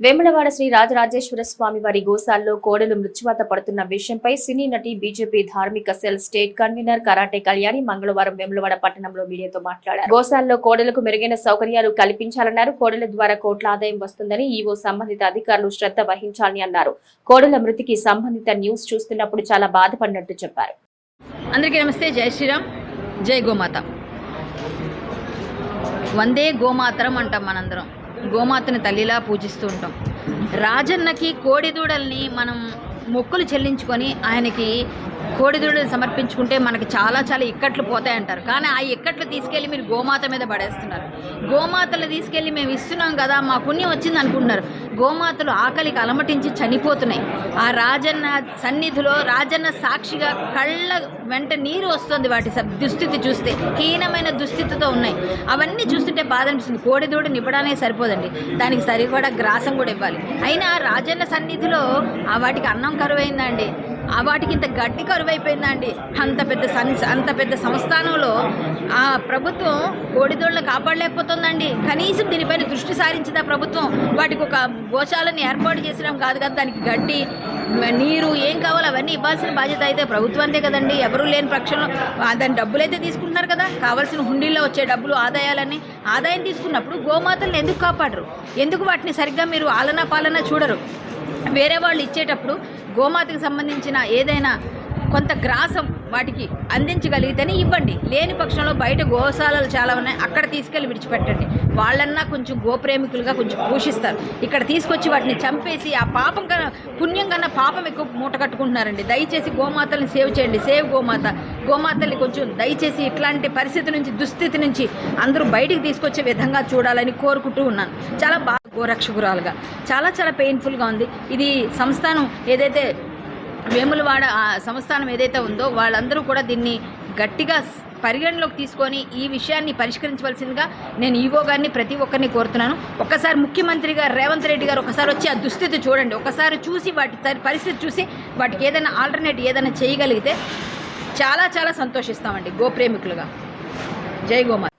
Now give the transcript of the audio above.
వేములవాడ శ్రీ రాజరాజేశ్వర స్వామి వారి గోశాల్లో కోడలు మృత్యువాత పడుతున్న విషయంపై సినీ నటి బీజేపీ ధార్మిక cell state convener karate Kalyani మంగళవారం వేములవాడ పట్టణంలో మీడియాతో మాట్లాడారు. గోశాల్లో కోడలకు మెరుగైన సౌకర్యాలు కల్పించాలన్నారు. కోడల ద్వారా కోట్ల ఆదాయం వస్తుందని ఈవో సంబంధిత అధికారులు శ్రద్ధ వహించాలని అన్నారు. కోడల మృతికి సంబంధిత న్యూస్ చూస్తున్నప్పుడు చాలా బాధపడినట్టు చెప్పారు. అందరికీ నమస్తే. జై శ్రీరామ్. జై గోమాత. వందే గోమాతరం అంటాం మనందరం. గోమాతని తల్లిలా పూజిస్తూ ఉంటాం రాజన్నకి కోడిదూడల్ని మనం మొక్కులు చెల్లించుకొని ఆయనకి కోడిదూడని సమర్పించుకుంటే మనకి చాలా చాలా ఇక్కట్లు పోతాయి అంటారు. కానీ ఆ ఇక్కట్లు తీసుకెళ్ళి మీరు గోమాత మీద పడేస్తున్నారు. గోమాతలు తీసుకెళ్ళి మేము ఇస్తున్నాం కదా మా పుణ్యం వచ్చింది అనుకుంటున్నారు. గోమాతలు ఆకలికి అలమటించి చనిపోతున్నాయి. ఆ రాజన్న సన్నిధిలో రాజన్న సాక్షిగా కళ్ళ వెంట నీరు వస్తుంది వాటి దుస్థితి చూస్తే. హీనమైన దుస్థితితో ఉన్నాయి. అవన్నీ చూస్తుంటే బాధ అనిపిస్తుంది. కోడిదూడ నివ్వడానికి సరిపోదండి. దానికి సరిపడా గ్రాసం కూడా ఇవ్వాలి. అయినా రాజన్న సన్నిధిలో ఆ వాటికి అన్నం కరువైందండి. వాటికి ఇంత గడ్డి కరువైపోయిందండి. అంత పెద్ద సం అంత పెద్ద సంస్థానంలో ఆ ప్రభుత్వం కోడిదోళ్ళని కాపాడలేకపోతుందండి. కనీసం దీనిపైన దృష్టి సారించిందా ప్రభుత్వం. వాటికి ఒక గోశాలను ఏర్పాటు చేసడం కాదు కదా దానికి గడ్డి నీరు ఏం కావాలో అవన్నీ ఇవ్వాల్సిన బాధ్యత అయితే ప్రభుత్వంతే కదండి. ఎవరూ లేని పక్షంలో దాని డబ్బులు అయితే తీసుకుంటున్నారు కదా కావాల్సిన హుండీల్లో వచ్చే డబ్బులు ఆదాయాలని ఆదాయం తీసుకున్నప్పుడు గోమాతలను ఎందుకు కాపాడరు? ఎందుకు వాటిని సరిగ్గా మీరు ఆలనా పాలన చూడరు? వేరే వాళ్ళు ఇచ్చేటప్పుడు గోమాతకు సంబంధించిన ఏదైనా కొంత గ్రాసం వాటికి అందించగలిగితేనే ఇవ్వండి. లేని పక్షంలో బయట గోశాలలు చాలా ఉన్నాయి. అక్కడ తీసుకెళ్ళి విడిచిపెట్టండి. వాళ్ళన్నా కొంచెం గోప్రేమికులుగా కొంచెం పోషిస్తారు. ఇక్కడ తీసుకొచ్చి వాటిని చంపేసి ఆ పాపం కన్నా పుణ్యం కన్నా పాపం ఎక్కువ మూట కట్టుకుంటున్నారండి. దయచేసి గోమాతల్ని సేవ్ చేయండి. సేవ్ గోమాత. గోమాతల్ని కొంచెం దయచేసి ఇట్లాంటి పరిస్థితి నుంచి దుస్థితి నుంచి అందరూ బయటికి తీసుకొచ్చే విధంగా చూడాలని కోరుకుంటూ ఉన్నాను. చాలా బాగా గోరక్షకురాలుగా. చాలా చాలా పెయిన్ఫుల్గా ఉంది. ఇది సంస్థానం ఏదైతే వేములవాడ ఆ సంస్థానం ఏదైతే ఉందో వాళ్ళందరూ కూడా దీన్ని గట్టిగా పరిగణలోకి తీసుకొని ఈ విషయాన్ని పరిష్కరించవలసిందిగా నేను ఈవో గారిని ప్రతి ఒక్కరిని కోరుతున్నాను. ఒక్కసారి ముఖ్యమంత్రి గారు రేవంత్ రెడ్డి గారు ఒకసారి వచ్చి ఆ దుస్థితి చూడండి. ఒకసారి చూసి వాటి పరిస్థితి చూసి వాటికి ఏదైనా ఆల్టర్నేట్ ఏదైనా చేయగలిగితే చాలా చాలా సంతోషిస్తామండి. గోప్రేమికులుగా. జై గోమాత.